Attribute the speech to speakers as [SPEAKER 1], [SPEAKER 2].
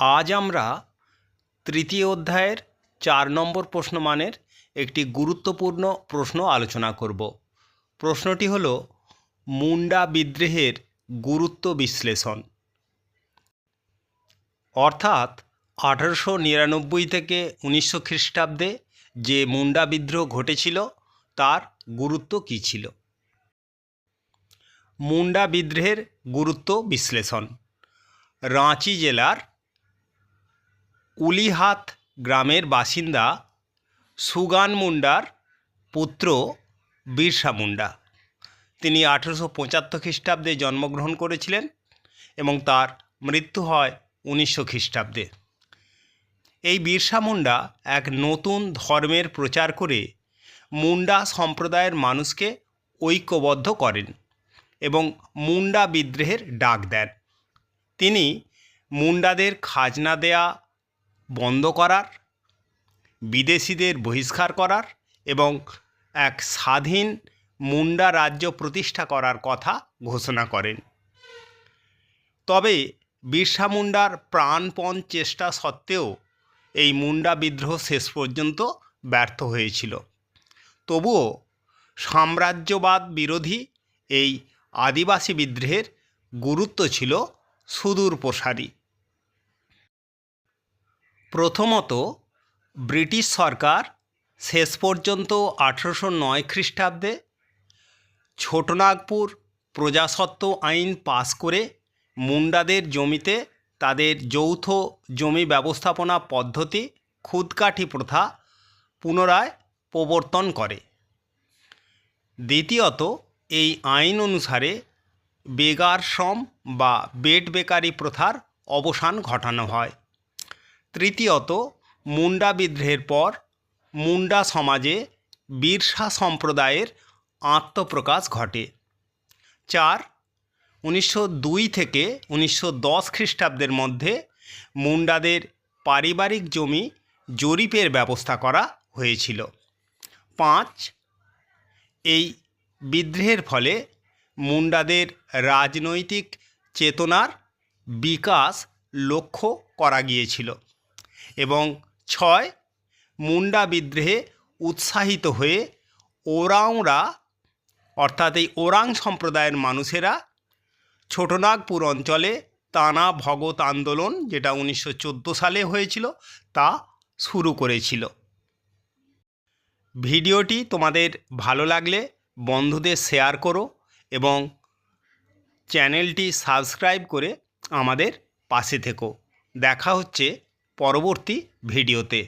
[SPEAKER 1] আজ আমরা তৃতীয় অধ্যায়ের চার নম্বর প্রশ্নমানের একটি গুরুত্বপূর্ণ প্রশ্ন আলোচনা করব। প্রশ্নটি হল, মুন্ডা বিদ্রোহের গুরুত্ব বিশ্লেষণ। অর্থাৎ আঠারোশো নিরানব্বই থেকে উনিশশো খ্রিস্টাব্দে যে মুন্ডা বিদ্রোহ ঘটেছিল, তার গুরুত্ব কী ছিল? মুন্ডা বিদ্রোহের গুরুত্ব বিশ্লেষণ। রাঁচি জেলার উলিহাত গ্রামের বাসিন্দা সুগান মুন্ডার পুত্র বিরসা মুন্ডা। তিনি আঠেরোশো পঁচাত্তর খ্রিস্টাব্দে জন্মগ্রহণ করেছিলেন এবং তার মৃত্যু হয় উনিশশো খ্রিস্টাব্দে। এই বিরসা মুন্ডা এক নতুন ধর্মের প্রচার করে মুন্ডা সম্প্রদায়ের মানুষকে ঐক্যবদ্ধ করেন এবং মুন্ডা বিদ্রোহের ডাক দেন। তিনি মুন্ডাদের খাজনা দেয়া বন্ধ করার, বিদেশিদের বহিষ্কার করার এবং এক স্বাধীন মুন্ডা রাজ্য প্রতিষ্ঠা করার কথা ঘোষণা করেন। তবে বিরসা মুন্ডার প্রাণপণ চেষ্টা সত্ত্বেও এই মুন্ডা বিদ্রোহ শেষ পর্যন্ত ব্যর্থ হয়েছিল। তবুও সাম্রাজ্যবাদ বিরোধী এই আদিবাসী বিদ্রোহের গুরুত্ব ছিল সুদূর প্রসারী প্রথমত, ব্রিটিশ সরকার শেষ পর্যন্ত আঠেরোশো নয় খ্রিস্টাব্দে ছোটনাগপুর প্রজাসত্ব আইন পাশ করে মুন্ডাদের জমিতে তাদের যৌথ জমি ব্যবস্থাপনা পদ্ধতি, খুদকাঠি প্রথা পুনরায় প্রবর্তন করে। দ্বিতীয়ত, এই আইন অনুসারে বেগার শ্রম বা বেড বেকারি প্রথার অবসান ঘটানো হয়। তৃতীয়ত, মুন্ডা বিদ্রোহের পর মুন্ডা সমাজে বিরসা সম্প্রদায়ের আত্মপ্রকাশ ঘটে। চার, উনিশশো দুই থেকে উনিশশো দশ খ্রিস্টাব্দের মধ্যে মুন্ডাদের পারিবারিক জমি জরিপের ব্যবস্থা করা হয়েছিল। পাঁচ, এই বিদ্রোহের ফলে মুন্ডাদের রাজনৈতিক চেতনার বিকাশ লক্ষ্য করা গিয়েছিল। এবং ছয়, মুন্ডা বিদ্রোহে উৎসাহিত হয়ে ওরাংরা অর্থাৎ এই ওরাং সম্প্রদায়ের মানুষেরা ছোটনাগপুর অঞ্চলে তানা ভগত আন্দোলন যেটা উনিশশো চোদ্দ সালে হয়েছিল তা শুরু করেছিল। ভিডিওটি তোমাদের ভালো লাগলে বন্ধুদের শেয়ার করো এবং চ্যানেলটি সাবস্ক্রাইব করে আমাদের পাশে থেকো। দেখা হচ্ছে পরবর্তী ভিডিওতে।